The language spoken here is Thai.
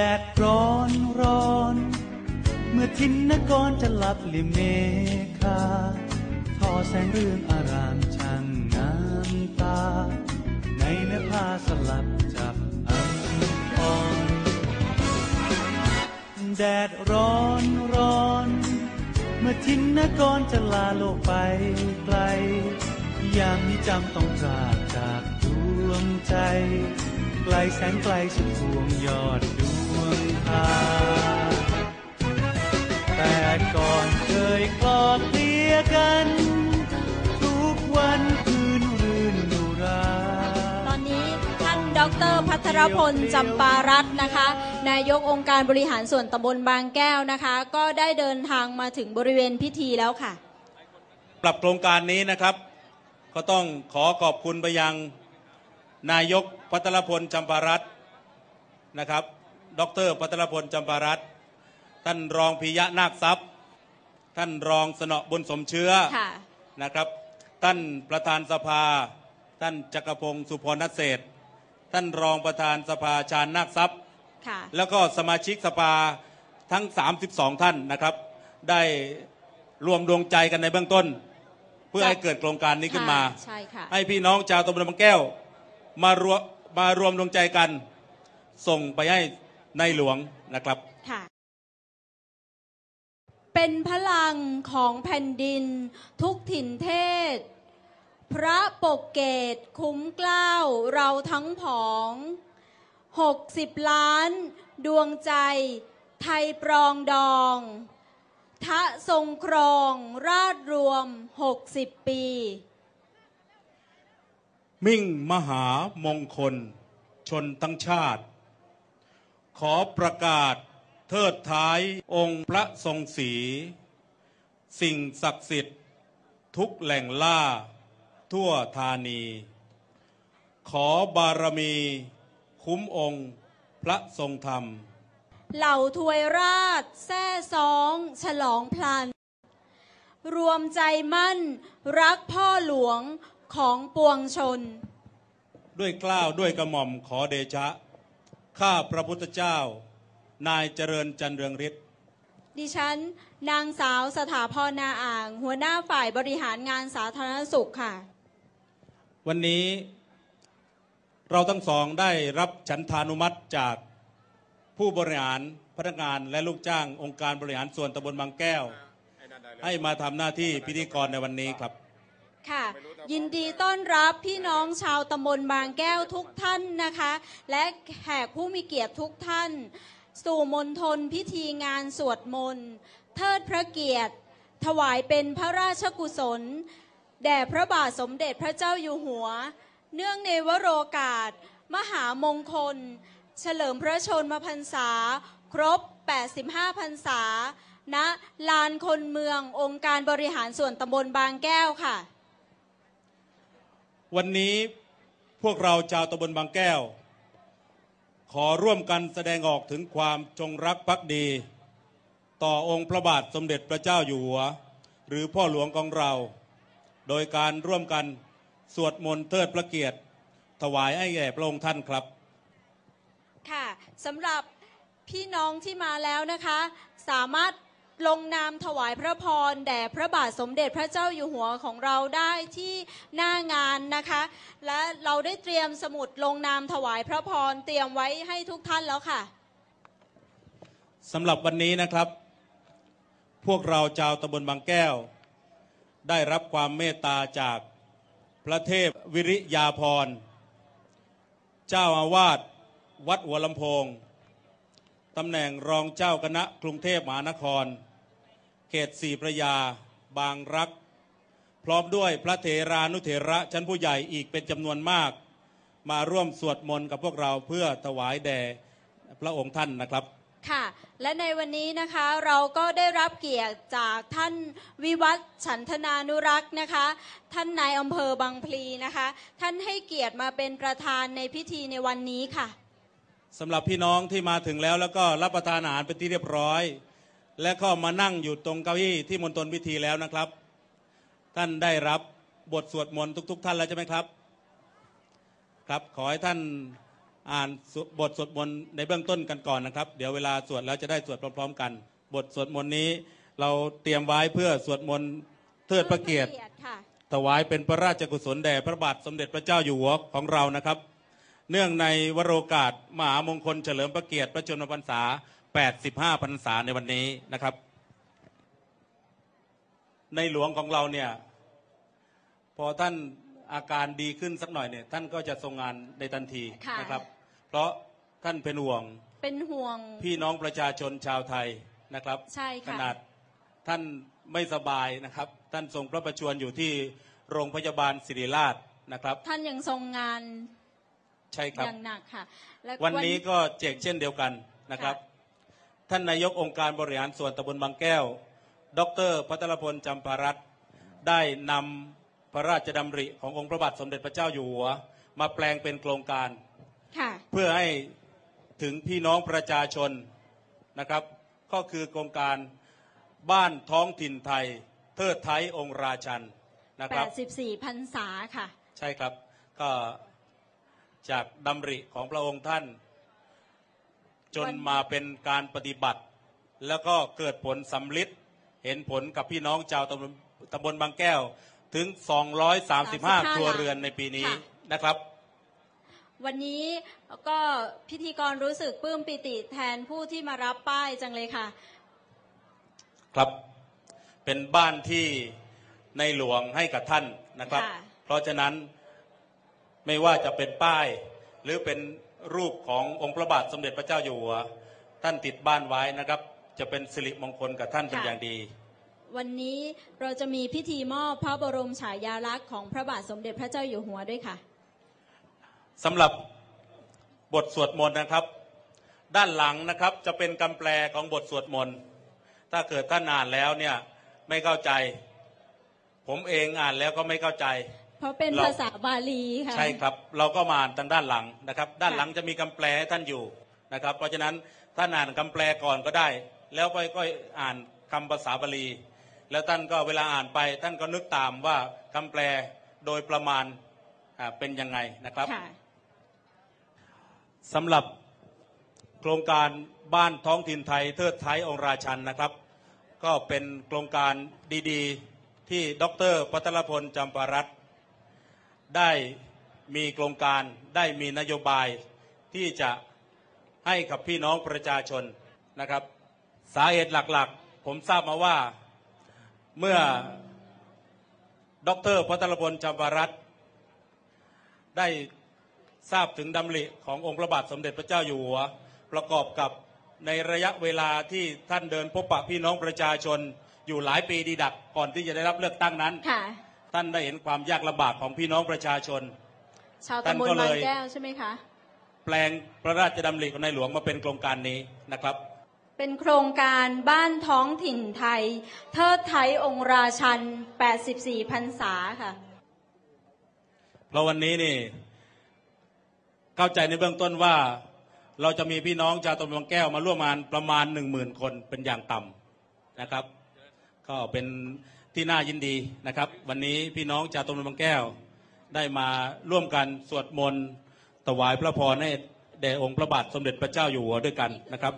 แดดร้อนร้อน เมื่อทินนกรจะหลับลิมเมฆาทอแสงเรื่องอารามช่างงามตา ในเนื้อผ้าสลับจับอันอ่อนแดดร้อนร้อน เมื่อทินนกรจะลาโลกไปไกล ยามนี้จำต้องจากจากดวงใจ ไกลแสนไกลสุดพวงยอดดวงตาแต่ก่อนเคยกลอดเลียกัน ทุกวันคืนรื่นดูราตอนนี้ท่านดรพัทรพลจำปารัตน์นะคะ นายกองค์การบริหารส่วนตำบลบางแก้วนะคะ ก็ได้เดินทางมาถึงบริเวณพิธีแล้วค่ะ ปรับโครงการนี้นะครับ ก็ต้องขอขอบคุณไปยัง นายกพัทรพลจำปารัตน์นะครับ ดรพัทรพลจำปารัตน์ท่านรองพิยะนาคทรัพย์ ท่านรองสนอบุญสมเชื้อค่ะนะครับ ท่านประธานสภา ท่านจักรพงศ์สุพรณเศรษฐ์ท่านรองประธานสภาชาญนาคทรัพย์ค่ะแล้วก็สมาชิกสภาทั้ง 32 ท่านนะครับ ได้รวมดวงใจกันในเบื้องต้น เพื่อจะให้เกิดโครงการนี้ขึ้นมาค่ะใช่ค่ะให้พี่น้องชาวตำบลบางแก้ว มารวมมารวมดวงใจกัน ส่งไปให้ในหลวงนะครับ ค่ะ เป็นพลังของแผ่นดินทุกถิ่นเทศ พระปกเกตคุ้มเกล้าวเราทั้งผองหกสิบล้าน ดวงใจ ไทยปรองดองทะทรงครองราชรวมหกสิบปี มิ่งมหามงคล ชนทั้งชาติ ขอประกาศเทิดท้ายองค์พระทรงศรีสิ่งศักดิ์สิทธิ์ ทุกแหล่งล่า ทั่วธานี ขอบารมี คุ้มองค์พระทรงธรรม เหล่าทวยราชแซ่ซองฉลองพลัน รวมใจมั่น รักพ่อหลวง ของปวงชน ด้วยเกล้าวด้วยกระหม่อมขอเดชะ ข้าพระพุทธเจ้า นายเจริญจันเรืองฤทธิ์ดิฉัน นางสาวสถาพรนาอ่าง หัวหน้าฝ่ายบริหารงานสาธารณสุขค่ะ วันนี้เราทั้งสองได้รับฉันทานุมัติจากผู้บริหารพนักงานและลูกจ้างองค์การบริหารส่วนตำบลบางแก้ว ให้มาทำหน้าที่พิธีกรในวันนี้ครับ ค่ะ ยินดีต้อนรับพี่น้องชาวตำบลบางแก้วทุกท่านนะคะ และแขกผู้มีเกียรติทุกท่าน สู่มณฑลพิธีงานสวดมนต์เทิดพระเกียรติ ถวายเป็นพระราชกุศล แด่พระบาทสมเด็จพระเจ้าอยู่หัว เนื่องในวโรกาส มหามงคล เฉลิมพระชนมพรรษา ครบ 85พรรษาณลานคนเมืององค์การบริหารส่วนตำบลบางแก้วค่ะ วันนี้พวกเราชาวตำบลบางแก้ว ขอร่วมกันแสดงออกถึงความจงรักภักดี ต่อองค์พระบาทสมเด็จพระเจ้าอยู่หัว หรือพ่อหลวงของเรา โดยการร่วมกันสวดมนต์เทิดพระเกียรติ ถวายให้แก่พระองค์ท่านครับ ค่ะสำหรับพี่น้องที่มาแล้วนะคะ สามารถ ลงนามถวายพระพรแด่พระบาทสมเด็จพระเจ้าอยู่หัวของเราได้ที่หน้างานนะคะ และเราได้เตรียมสมุดลงนามถวายพระพรเตรียมไว้ให้ทุกท่านแล้วค่ะสำหรับวันนี้นะครับ พวกเราชาวตำบลบางแก้ว ได้รับความเมตตาจากพระเทพวิริยาพร เจ้าอาวาสวัดหัวลำโพงตำแหน่งรองเจ้าคณะกรุงเทพมหานคร เขตสี่พระยา บางรัก พร้อมด้วยพระเถรานุเถระชั้นผู้ใหญ่อีกเป็นจำนวนมาก มาร่วมสวดมนต์กับพวกเราเพื่อถวายแด่พระองค์ท่านนะครับค่ะ และในวันนี้นะคะเราก็ได้รับเกียรติจากท่านวิวัฒน์ฉันทนานุรักษ์นะคะ ท่านนายอำเภอบางพลีนะคะ ท่านให้เกียรติมาเป็นประธานในพิธีในวันนี้ค่ะสำหรับพี่น้องที่มาถึงแล้วแล้วก็รับประทานอาหารเป็นที่เรียบร้อย และก็มานั่งอยู่ตรงเก้าอี้ที่มณฑลพิธีแล้วนะครับ ท่านได้รับบทสวดมนต์ทุก ๆ ท่านแล้วใช่ไหมครับ ครับขอให้ท่านอ่านบทสวดมนต์ในเบื้องต้นกันก่อนนะครับ เดี๋ยวเวลาสวดแล้วจะได้สวดพร้อม ๆ กัน บทสวดมนต์นี้เราเตรียมไว้เพื่อสวดมนต์เทิดพระเกียรติถวายเป็นพระราชกุศลแด่พระบาทสมเด็จพระเจ้าอยู่หัวของเรานะครับ เนื่องในวโรกาสมหามงคลเฉลิมพระเกียรติพระชนมพรรษา 85พรรษาในวันนี้นะครับ ในหลวงของเราเนี่ย พอท่านอาการดีขึ้นสักหน่อยเนี่ย ท่านก็จะทรงงานในทันทีค่ะ นะครับ เพราะท่านเป็นห่วงเป็นห่วง พี่น้องประชาชนชาวไทยนะครับ ใช่ค่ะ ขนาดท่านไม่สบายนะครับ ท่านทรงพระประชวรอยู่ที่โรงพยาบาลศิริราชนะครับ ท่านยังทรงงานใช่ครับอย่างหนักค่ะ และ วันนี้ก็เจกเช่นเดียวกันนะครับ ท่านนายกองค์การบริหารส่วนตำบลบางแก้ว ดรพัทรพลจำปารัตน์ได้นำพระราชดำริขององค์พระบาทสมเด็จพระเจ้าอยู่หัว มาแปลงเป็นโครงการค่ะเพื่อให้ถึงพี่น้องประชาชนนะครับ ก็คือโครงการบ้านท้องถิ่นไทย เทิดไทยองค์ราชันนะครับ84พรรษาค่ะ ใช่ครับก็จากดำริของพระองค์ท่าน จนวันมาเป็นการปฏิบัติ แล้วก็เกิดผลสำลิดเห็นผลกับพี่น้องชาวตำบลตำบลบางแก้วถึง 235 ครัวเรือนในปีนี้นะครับ วันนี้ก็พิธีกรรู้สึกปลื้มปิติแทนผู้ที่มารับป้ายจังเลยค่ะ ครับเป็นบ้านที่ในหลวงให้กับท่านนะครับค่ะเพราะฉะนั้นไม่ว่าจะเป็นป้ายหรือเป็น รูปขององค์พระบาทสมเด็จพระเจ้าอยู่หัวท่านติดบ้านไว้นะครับ จะเป็นสิริมงคลกับท่านเป็นอย่างดี วันนี้เราจะมีพิธีมอบพระบรมฉายาลักษณ์ของพระบาทสมเด็จพระเจ้าอยู่หัวด้วยค่ะสำหรับบทสวดมนต์นะครับ ด้านหลังนะครับจะเป็นคำแปลของบทสวดมนต์ถ้าเกิดท่านอ่านแล้วเนี่ยไม่เข้าใจ ผมเองอ่านแล้วก็ไม่เข้าใจ เพราะเป็นเราภาษาบาลีค่ะใช่ครับ เราก็มาอ่านทางด้านหลังนะครับ ด้านค่ะหลังจะมีคำแปลให้ท่านอยู่นะครับ เพราะฉะนั้นท่านอ่านคำแปลก่อนก็ได้ แล้วก็ก็อ่านคำภาษาบาลี แล้วท่านก็เวลาอ่านไป ท่านก็นึกตามว่าคำแปลโดยประมาณอ่าเป็นยังไงนะครับค่ะสำหรับโครงการบ้านท้องถิ่นไทยเทิดไทยองค์ราชันนะครับ ก็เป็นโครงการดีๆ ที่ดรพัทรพลจำปารัตน์ ได้มีโครงการได้มีนโยบายที่จะให้กับพี่น้องประชาชนนะครับ สาเหตุหลักๆ ผมทราบมาว่าเมื่อดรพัทรพลจำปารัตได้ทราบถึงดำริขององค์พระบาทสมเด็จพระเจ้าอยู่หัว ประกอบกับในระยะเวลาที่ท่านเดินพบปะพี่น้องประชาชนอยู่หลายปีดีดักก่อนที่จะได้รับเลือกตั้งนั้นค่ะ ท่านได้เห็นความยากลำบากของพี่น้องประชาชน ชาวท่านตำบลก็เลบางยแก้วใช่ไหมคะ แปลงพระราชดำริของในหลวงมาเป็นโครงการนี้นะครับ เป็นโครงการบ้านท้องถิ่นไทย เทิดไทยองค์ราชัน 84พรรษาค่ะ เพราะวันนี้นี่ เข้าใจในเบื้องต้นว่า เราจะมีพี่น้องชาวตำบลบางแก้วมาร่วมงานประมาณหนึ่งหมื่นคนเป็นอย่างต่ำนะครับ ก็เป็น ที่น่ายินดีนะครับ วันนี้พี่น้องชาวตำบลบางแก้ว ได้มาร่วมกันสวดมนต์ถวายพระพรให้แด่องค์พระบาทสมเด็จพระเจ้าอยู่หัวด้วยกันนะครับ